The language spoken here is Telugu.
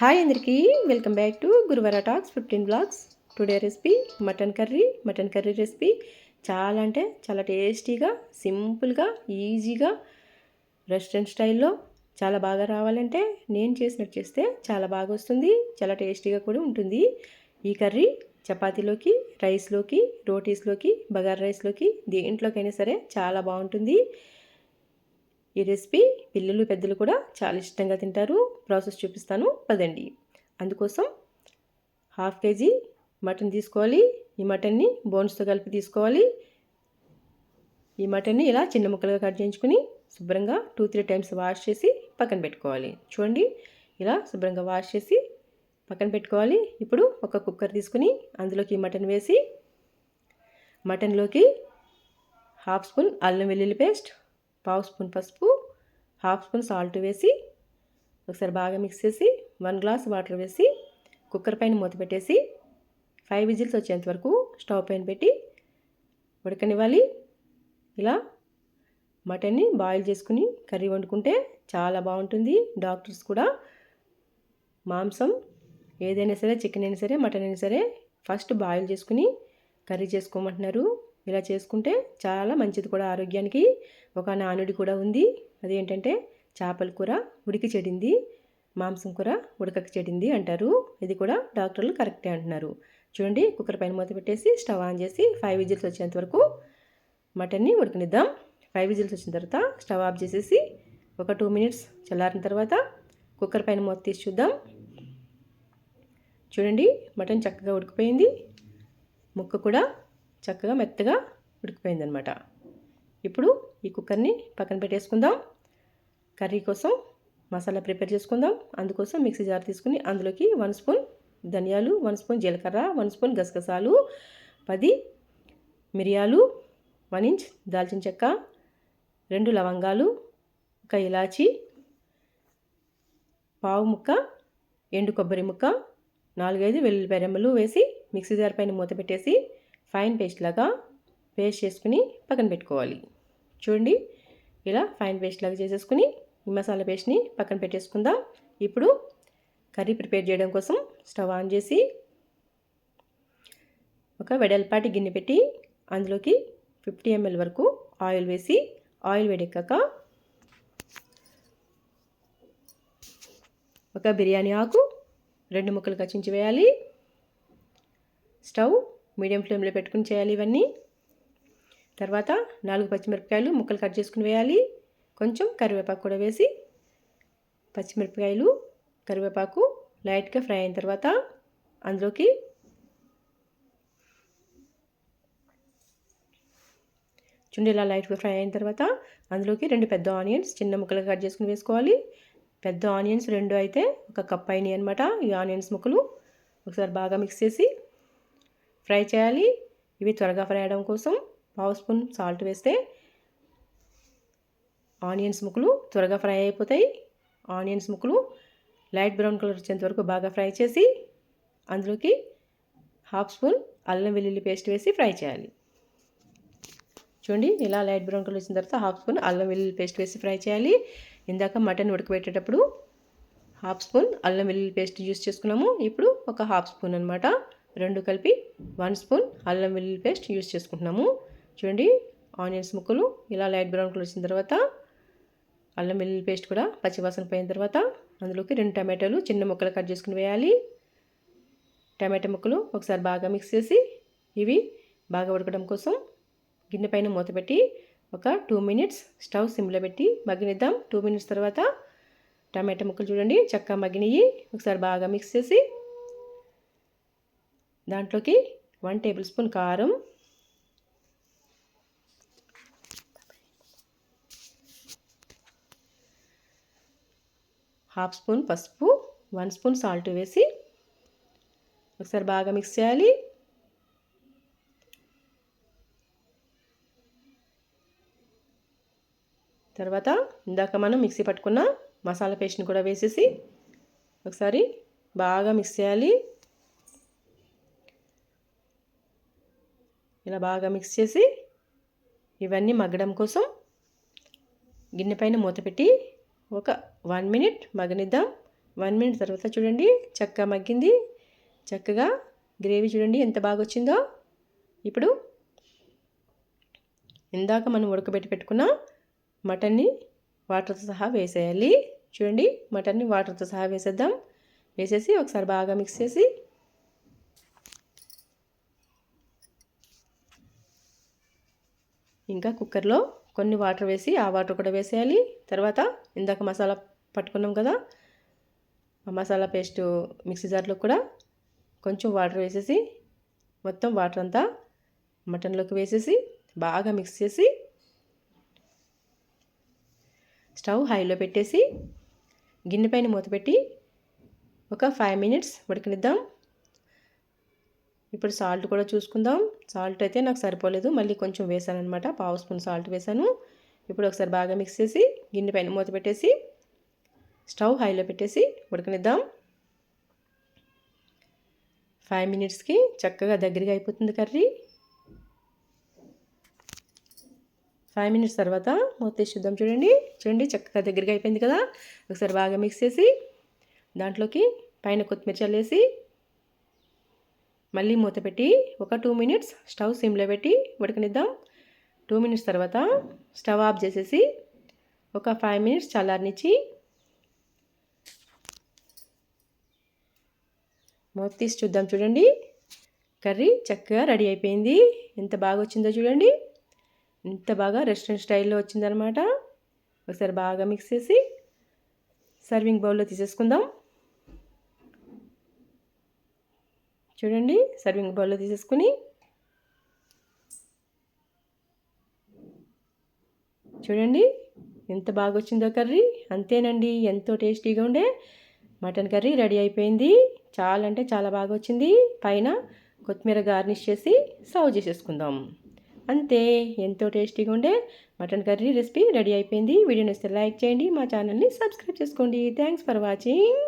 హాయ్ అందరికీ welcome back to గురువార talks fifteen blogs. Today recipe mutton curry. Mutton curry recipe చాలా అంటే చాలా టేస్టీగా సింపుల్గా ఈజీగా రెస్టారెంట్ స్టైల్లో చాలా బాగా రావాలంటే నేను చేసినట్టు చేస్తే చాలా బాగా వస్తుంది చాలా టేస్టీగా కూడా ఉంటుంది. ఈ కర్రీ చపాతీలోకి రైస్లోకి రోటీస్లోకి బగార్ రైస్లోకి దేంట్లోకైనా సరే చాలా బాగుంటుంది. ఈ రెసిపీ పిల్లలు పెద్దలు కూడా చాలా ఇష్టంగా తింటారు. ప్రాసెస్ చూపిస్తాను. పదండి. అందుకోసం హాఫ్ కేజీ మటన్ తీసుకోవాలి. ఈ మటన్ని బోన్స్తో కలిపి తీసుకోవాలి. ఈ మటన్ని ఇలా చిన్న ముక్కలుగా కట్ చేయించుకుని శుభ్రంగా టూ త్రీ టైమ్స్ వాష్ చేసి పక్కన పెట్టుకోవాలి. చూడండి. ఇలా శుభ్రంగా వాష్ చేసి పక్కన పెట్టుకోవాలి. ఇప్పుడు ఒక కుక్కర్ తీసుకుని అందులోకి మటన్ వేసి మటన్లోకి హాఫ్ స్పూన్ అల్లం వెల్లుల్లి పేస్ట్ పావు స్పూన్ పసుపు హాఫ్ స్పూన్ సాల్ట్ వేసి ఒకసారి బాగా మిక్స్ చేసి వన్ గ్లాస్ వాటర్ వేసి కుక్కర్ పైన మూత పెట్టేసి ఫైవ్ విజిల్స్ వచ్చేంత వరకు స్టవ్ పైన పెట్టి ఉడకనివ్వాలి. ఇలా మటన్ని బాయిల్ చేసుకుని కర్రీ వండుకుంటే చాలా బాగుంటుంది. డాక్టర్స్ కూడా మాంసం ఏదైనా సరే చికెన్ అయినా సరే మటన్ అయినా సరే ఫస్ట్ బాయిల్ చేసుకుని కర్రీ చేసుకోమంటున్నారు. ఇలా చేసుకుంటే చాలా మంచిది కూడా. ఆరోగ్యానికి ఒక నానుడి కూడా ఉంది. అదేంటంటే చేపల కూర ఉడికి చెడింది మాంసం కూర ఉడకకి చెడింది అంటారు. ఇది కూడా డాక్టర్లు కరెక్టే అంటున్నారు. చూడండి కుక్కర్ పైన మూత పెట్టేసి స్టవ్ ఆన్ చేసి ఫైవ్ విజిల్స్ వచ్చేంత వరకు మటన్ని ఉడకనిద్దాం. ఫైవ్ విజిల్స్ వచ్చిన తర్వాత స్టవ్ ఆఫ్ చేసేసి ఒక టూ మినిట్స్ చల్లారిన తర్వాత కుక్కర్ పైన మూత తీసి చూద్దాం. చూడండి మటన్ చక్కగా ఉడికిపోయింది. ముక్క కూడా చక్కగా మెత్తగా ఉడికిపోయిందనమాట ఇప్పుడు ఈ కుక్కర్ని పక్కన పెట్టేసుకుందాం. కర్రీ కోసం మసాలా ప్రిపేర్ చేసుకుందాం. అందుకోసం మిక్సీ జార్ తీసుకుని అందులోకి వన్ స్పూన్ ధనియాలు వన్ స్పూన్ జీలకర్ర వన్ స్పూన్ గసగసాలు పది మిరియాలు వన్ ఇంచ్ దాల్చిన చెక్క రెండు లవంగాలు ఒక ఇలాచి పావు ముక్క ఎండు కొబ్బరి ముక్క నాలుగైదు వెల్లుల్లిపాయ రెమ్మలు వేసి మిక్సీ జార్ పైన మూత పెట్టేసి ఫైన్ పేస్ట్ లాగా పేస్ట్ చేసుకుని పక్కన పెట్టుకోవాలి. చూడండి ఇలా ఫైన్ పేస్ట్ లాగా చేసేసుకుని ఈ మసాలా పేస్ట్ని పక్కన పెట్టేసుకుందాం. ఇప్పుడు కర్రీ ప్రిపేర్ చేయడం కోసం స్టవ్ ఆన్ చేసి ఒక వెడల్పాటి గిన్నె పెట్టి అందులోకి ఫిఫ్టీ ఎంఎల్ వరకు ఆయిల్ వేసి ఆయిల్ వేడెక్కాక ఒక బిర్యానీ ఆకు రెండు ముక్కలు కచ్చించి వేయాలి. స్టవ్ మీడియం ఫ్లేమ్లో పెట్టుకుని చేయాలి ఇవన్నీ. తర్వాత నాలుగు పచ్చిమిరపకాయలు ముక్కలు కట్ చేసుకుని వేయాలి. కొంచెం కరివేపాకు కూడా వేసి పచ్చిమిరపకాయలు కరివేపాకు లైట్గా ఫ్రై అయిన తర్వాత అందులోకి చుండి ఇలా లైట్గా ఫ్రై అయిన తర్వాత అందులోకి రెండు పెద్ద ఆనియన్స్ చిన్న ముక్కలు కట్ చేసుకుని వేసుకోవాలి. పెద్ద ఆనియన్స్ రెండు అయితే ఒక కప్ అయినాయి అనమాట ఈ ఆనియన్స్ ముక్కలు ఒకసారి బాగా మిక్స్ చేసి ఫ్రై చేయాలి. ఇవి త్వరగా ఫ్రై అవడం కోసం పావు స్పూన్ సాల్ట్ వేస్తే ఆనియన్స్ ముక్కలు త్వరగా ఫ్రై అయిపోతాయి. ఆనియన్స్ ముక్కలు లైట్ బ్రౌన్ కలర్ వచ్చేంత వరకు బాగా ఫ్రై చేసి అందులోకి హాఫ్ స్పూన్ అల్లం వెల్లుల్లి పేస్ట్ వేసి ఫ్రై చేయాలి. చూడండి ఇలా లైట్ బ్రౌన్ కలర్ వచ్చిన తర్వాత హాఫ్ స్పూన్ అల్లం వెల్లుల్లి పేస్ట్ వేసి ఫ్రై చేయాలి. ఇందాక మటన్ ఉడకబెట్టేటప్పుడు హాఫ్ స్పూన్ అల్లం వెల్లుల్లి పేస్ట్ యూస్ చేసుకున్నాము. ఇప్పుడు ఒక హాఫ్ స్పూన్ అనమాట రెండు కలిపి వన్ స్పూన్ అల్లం వెల్లుల్లి పేస్ట్ యూస్ చేసుకుంటున్నాము. చూడండి ఆనియన్స్ ముక్కలు ఇలా లైట్ బ్రౌన్ కలర్ వచ్చిన తర్వాత అల్లం వెల్లుల్లి పేస్ట్ కూడా పచ్చివాసన పోయిన తర్వాత అందులోకి రెండు టమాటాలు చిన్న ముక్కలు కట్ చేసుకుని వేయాలి. టమాటా ముక్కలు ఒకసారి బాగా మిక్స్ చేసి ఇవి బాగా ఉడకడం కోసం గిన్నె పైన మూత పెట్టి ఒక టూ మినిట్స్ స్టవ్ సిమ్లో పెట్టి మగ్గనిద్దాం. టూ మినిట్స్ తర్వాత టమాటా ముక్కలు చూడండి చక్కగా మగ్గినవి ఒకసారి బాగా మిక్స్ చేసి దాంట్లోకి వన్ టేబుల్ స్పూన్ కారం. హాఫ్ స్పూన్ పసుపు వన్ స్పూన్ సాల్ట్ వేసి ఒకసారి బాగా మిక్స్ చేయాలి. తర్వాత ఇందాక మనం మిక్సీ పట్టుకున్న మసాలా పేస్ట్ని కూడా వేసేసి ఒకసారి బాగా మిక్స్ చేయాలి. ఇలా బాగా మిక్స్ చేసి ఇవన్నీ మగ్గడం కోసం గిన్నె పైన మూత పెట్టి ఒక వన్ మినిట్ మగనిద్దాం వన్ మినిట్ తర్వాత చూడండి చక్కగా మగ్గింది. చక్కగా గ్రేవీ చూడండి ఎంత బాగా వచ్చిందో. ఇప్పుడు ఇందాక మనం ఉడకబెట్టి పెట్టుకున్న మటన్ని వాటర్తో సహా వేసేయాలి. చూడండి మటన్ని వాటర్తో సహా వేసేద్దాం. వేసేసి ఒకసారి బాగా మిక్స్ చేసి ఇంకా కుక్కర్లో కొన్ని వాటర్ వేసి ఆ వాటర్ కూడా వేసేయాలి. తర్వాత ఇందాక మసాలా పట్టుకున్నాం కదా ఆ మసాలా పేస్ట్ మిక్సీ జార్లో కూడా కొంచెం వాటర్ వేసేసి మొత్తం వాటర్ అంతా మటన్లోకి వేసేసి బాగా మిక్స్ చేసి స్టవ్ హైలో పెట్టేసి గిన్నె పైన మూత పెట్టి ఒక ఫైవ్ మినిట్స్ ఉడకనిద్దాం. ఇప్పుడు సాల్ట్ కూడా చూసుకుందాం. సాల్ట్ అయితే నాకు సరిపోలేదు. మళ్ళీ కొంచెం వేసాను అనమాట పావు స్పూన్ సాల్ట్ వేసాను. ఇప్పుడు ఒకసారి బాగా మిక్స్ చేసి గిన్నె పైన మూత పెట్టేసి స్టవ్ హైలో పెట్టేసి ఉడకనిద్దాం. ఫైవ్ మినిట్స్కి చక్కగా దగ్గరగా అయిపోతుంది కర్రీ. ఫైవ్ మినిట్స్ తర్వాత మూత తీసి చూద్దాం చూడండి. చూడండి చక్కగా దగ్గరగా అయిపోయింది కదా. ఒకసారి బాగా మిక్స్ చేసి దాంట్లోకి పైన కొత్తిమీర చల్లేసి మళ్ళీ మూత పెట్టి ఒక టూ మినిట్స్ స్టవ్ సిమ్లో పెట్టి ఉడకనిద్దాం. టూ మినిట్స్ తర్వాత స్టవ్ ఆఫ్ చేసేసి ఒక ఫైవ్ మినిట్స్ చల్లారనిచ్చి మూత తీసి చూద్దాం చూడండి. కర్రీ చక్కగా రెడీ అయిపోయింది. ఎంత బాగా వచ్చిందో చూడండి. ఎంత బాగా రెస్టారెంట్ స్టైల్లో వచ్చిందనమాట ఒకసారి బాగా మిక్స్ చేసి సర్వింగ్ బౌల్లో తీసేసుకుందాం. చూడండి సర్వింగ్ బౌల్లో తీసేసుకుని. చూడండి ఎంత బాగా వచ్చిందో కర్రీ. అంతేనండి ఎంతో టేస్టీగా ఉండే మటన్ కర్రీ రెడీ అయిపోయింది. చాలా అంటే చాలా బాగా వచ్చింది పైన కొత్తిమీర గార్నిష్ చేసి సర్వ్ చేసేసుకుందాం. అంతే ఎంతో టేస్టీగా ఉండే మటన్ కర్రీ రెసిపీ రెడీ అయిపోయింది. వీడియోని వస్తే లైక్ చేయండి మా ఛానల్ని సబ్స్క్రైబ్ చేసుకోండి. Thanks for watching.